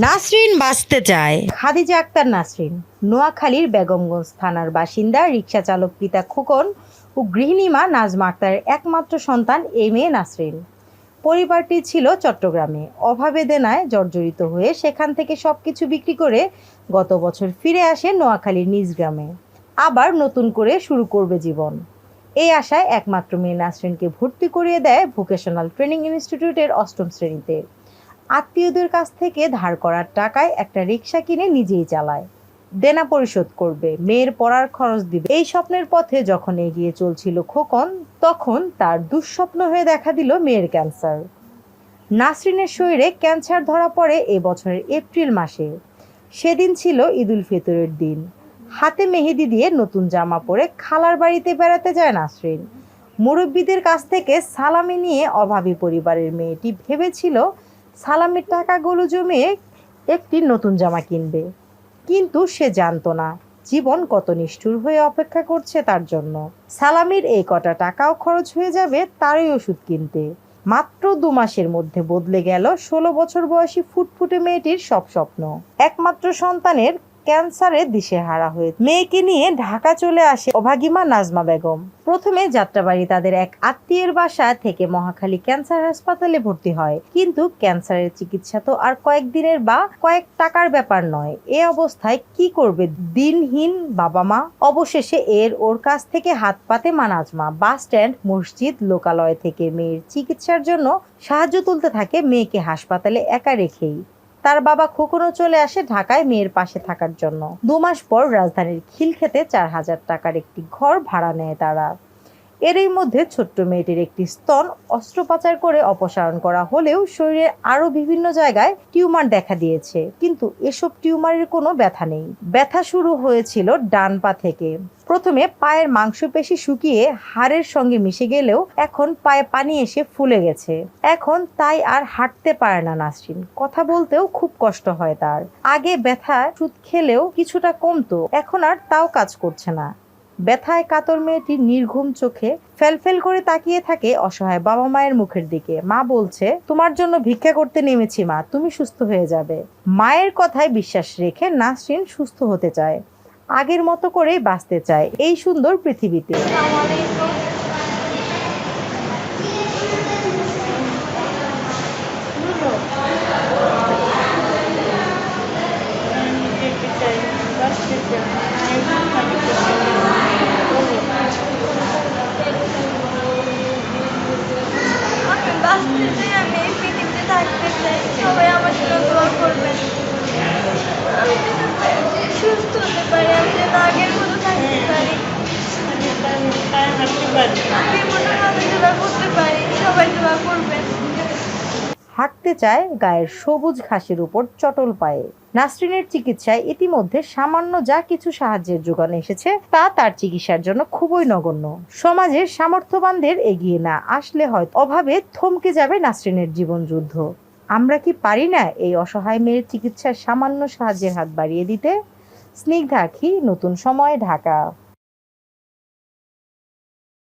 নাসরিন বাঁচতে চায়। খাদিজা আক্তার নাসরিন, নোয়াখালীর বেগমগঞ্জ থানার বাসিন্দা রিক্সা চালক পিতা খোকন ও গৃহিণী মা নাজমা আক্তারের একমাত্র সন্তান এই মেয়ে নাসরিন। পরিবারটি ছিল চট্টগ্রামে। অভাবে দেনায় জর্জরিত হয়ে সেখান থেকে সব কিছু বিক্রি করে গত বছর ফিরে আসে নোয়াখালীর নিজ গ্রামে। আবার নতুন করে শুরু করবে জীবন। এই আশায় একমাত্র মেয়ে নাসরিনকে ভর্তি করিয়ে দেয় ভোকেশনাল ট্রেনিং ইনস্টিটিউটের অষ্টম শ্রেণীতে। আত্মীয়দের কাছ থেকে ধার করার টাকায় একটা রিক্সা কিনে নিজেই চালায়। দেনা পরিশোধ করবে, মেয়ের পড়ার খরচ দিবে। এই স্বপ্নের পথে যখন এগিয়ে চলছিল খোকন, তখন তার দুঃস্বপ্ন হয়ে দেখা দিল মেয়ের ক্যান্সার। নাসরিনের শরীরে ক্যান্সার ধরা পড়ে এ বছরের এপ্রিল মাসে। সেদিন ছিল ঈদুল ফিতরের দিন। হাতে মেহেদি দিয়ে নতুন জামা পরে খালার বাড়িতে বেড়াতে যায় নাসরিন। মুরব্বীদের কাছ থেকে সালামি নিয়ে অভাবী পরিবারের মেয়েটি ভেবেছিল সালামির টাকাগুলো জমিয়ে একটি নতুন জামা কিনবে। কিন্তু সে জানতো না, জীবন কত নিষ্ঠুর হয়ে অপেক্ষা করছে তার জন্য। সালামির এই কটা টাকাও খরচ হয়ে যাবে তারই ওষুধ কিনতে। মাত্র দু মাসের মধ্যে বদলে গেল ষোলো বছর বয়সী ফুটফুটে মেয়েটির সব স্বপ্ন। একমাত্র সন্তানের ক্যান্সারে দিশেহারা হয়ে মেয়েকে নিয়ে ঢাকা চলে আসে অভাগিমা নাজমা বেগম। প্রথমে যাত্রাবাড়ি তাদের এক আত্মীয়ের বাসা থেকে মহাখালী ক্যান্সার হাসপাতালে ভর্তি হয়। কিন্তু ক্যান্সারের চিকিৎসা তো আর কয়েকদিনের বা কয়েক টাকার ব্যাপার নয়। এ অবস্থায় কি করবে দিনহীন বাবা মা অবশেষে এর ওর কাছ থেকে হাত পাতে মা নাজমা। বাস স্ট্যান্ড, মসজিদ, লোকালয় থেকে মেয়ের চিকিৎসার জন্য সাহায্য তুলতে থাকে মেয়েকে হাসপাতালে একা রেখেই। তার বাবা খোকনও চলে আসে ঢাকায় মেয়ের পাশে থাকার জন্য। দু মাস পর রাজধানীর খিলক্ষেতে চার হাজার টাকার একটি ঘর ভাড়া নেয় তারা। এরই মধ্যে ছোট্ট মেয়েটির একটি স্তন অস্ত্রোপচার করে অপসারণ করা হলেও শরীরে আরও বিভিন্ন জায়গায় টিউমার দেখা দিয়েছে। কিন্তু এসব টিউমারের কোনো ব্যথা নেই। ব্যথা শুরু হয়েছিল ডান পা থেকে। প্রথমে পায়ের মাংসপেশি শুকিয়ে হাড়ের সঙ্গে মিশে গেলেও এখন পায়ে পানি এসে ফুলে গেছে। এখন তাই আর হাঁটতে পারে না নাসরিন। কথা বলতেও খুব কষ্ট হয় তার। আগে ব্যথা সুদ খেলেও কিছুটা কমতো। এখন আর তাও কাজ করছে না। ব্যথায় কাতর মেয়েটি নির্ঘুম চোখে ফেলফেল করে তাকিয়ে থাকে অসহায় বাবা মায়ের মুখের দিকে। মা বলছে, তোমার জন্য ভিক্ষা করতে নেমেছি মা, তুমি সুস্থ হয়ে যাবে। মায়ের কথায় বিশ্বাস রেখে নাসরিন সুস্থ হতে চায়। আগের মতো করেই বাঁচতে চায় এই সুন্দর পৃথিবীতে আমি বাঁচতে চাই আমি এই পৃথিবীতে থাকতে চাই সবাই আমার জন্য দোয়া করবেন আমি যেন সুস্থ হতে পারি আমি যেন আগের মতো থাকতে পারি আমি মনে হাঁটাচলা করতে পারি সবাই দোয়া করবেন হাঁটতে চায় গায়ের সবুজ ঘাসের উপর চটল পায়ে। নাসরিনের চিকিৎসায় ইতিমধ্যে সামান্য যা কিছু সাহায্যের যোগান এসেছে, তা তার চিকিৎসার জন্য খুবই নগণ্য। সমাজের সামর্থ্যবানদের এগিয়ে না আসলে হয়তো অভাবে থমকে যাবে নাসরিনের জীবন যুদ্ধ আমরা কি পারি না এই অসহায় মেয়ের চিকিৎসার সামান্য সাহায্যের হাত বাড়িয়ে দিতে? স্নিগ্ধাখি নতুন সময় ঢাকা।